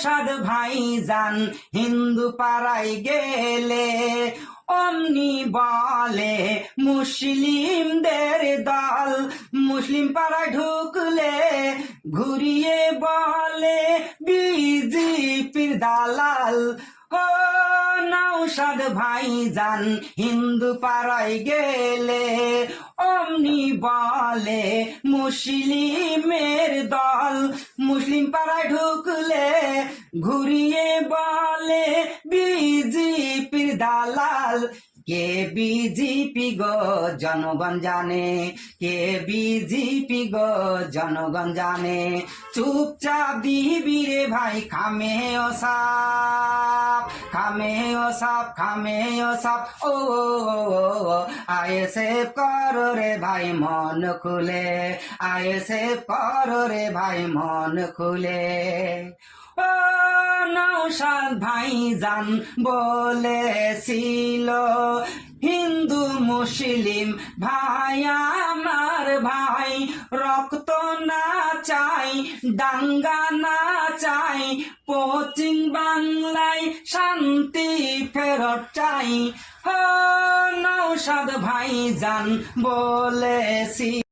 নৌসাদ ভাই যান হিন্দু পাড়ায় গেলে অমনি বলে, মুসলিমদের দল। মুসলিম পাড়ায় ঢুকলে ঘুরিয়ে বলে, বিজেপির দালাল। ও নৌসাদ ভাই যান হিন্দু পাড়ায় গেলে, অমনি বলে মুসলিমের দল। মুসলিম পাড়ায় ঢুকলে ঘুরিয়ে বলে বিজেপির দালাল। কে বিজেপি গো জনগণ জানে? কে বিজেপি গো জনগণ জানে? চুপচাপ দিবি রে ভাই, খামে ও সাপ খামে ও সাপ খামে ও সাপ ও আয়ে কর রে ভাই, মন খুলে, আয়ে সে কর রে ভাই, মন খুলে। ও নৌসাদ ভাই জান বলেছিল, হিন্দু মুসলিম ভাই, আমার ভাই, রক্ত না চাই, দাঙ্গা না চাই, পশ্চিম বাংলায় শান্তি ফেরত চাই। ও নৌসাদ ভাই যান বলেছি।